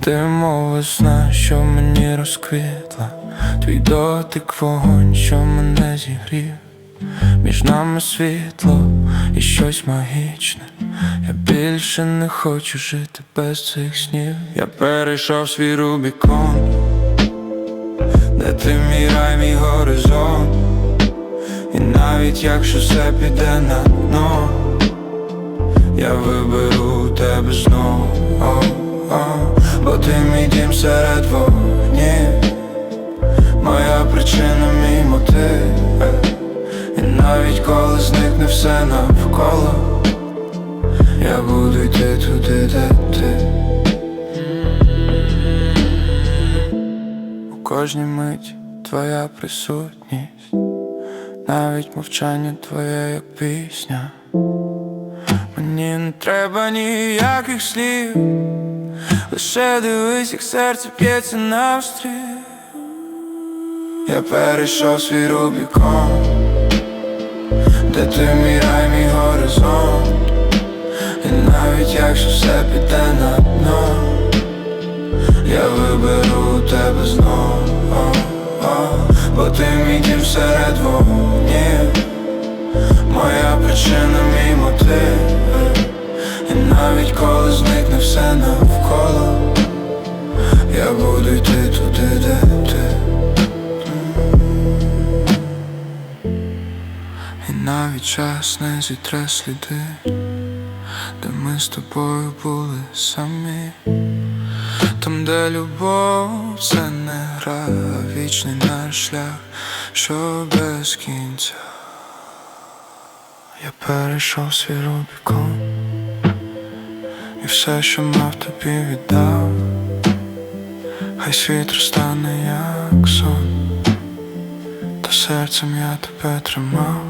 Ти мов весна, що мені розквітла, твій дотик вогонь, що мене зігрів, між нами світло і щось магічне. Я більше не хочу жити без цих снів. Я перейшов свій Рубікон, де ти мій рай, мій горизонт. І навіть якщо все піде на дно, я виберу тебе знову, мій дім серед вогнів Моя причина, мій мотив е. І навіть коли зникне все навколо Я буду йти туди, де ти У кожній мить твоя присутність навіть мовчання твоє як пісня. Мені не треба ніяких слів, лише дивись, як серце п'ється навстрій. Я перейшов свій Рубікон, де ти мій рай, мій горизонт. І навіть якщо все піде на дно, я виберу тебе знову, бо ти мій дім серед коли зникне все навколо. Я буду йти туди, де ти. І навіть час не зітре сліди Де ми з тобою були самі. Там, де любов, це не гра, а вічний наш шлях, що без кінця. Я перейшов свій Рубікон все, що мав тобі віддав, хай світ розтане, як сон, та серцем я тебе тримав.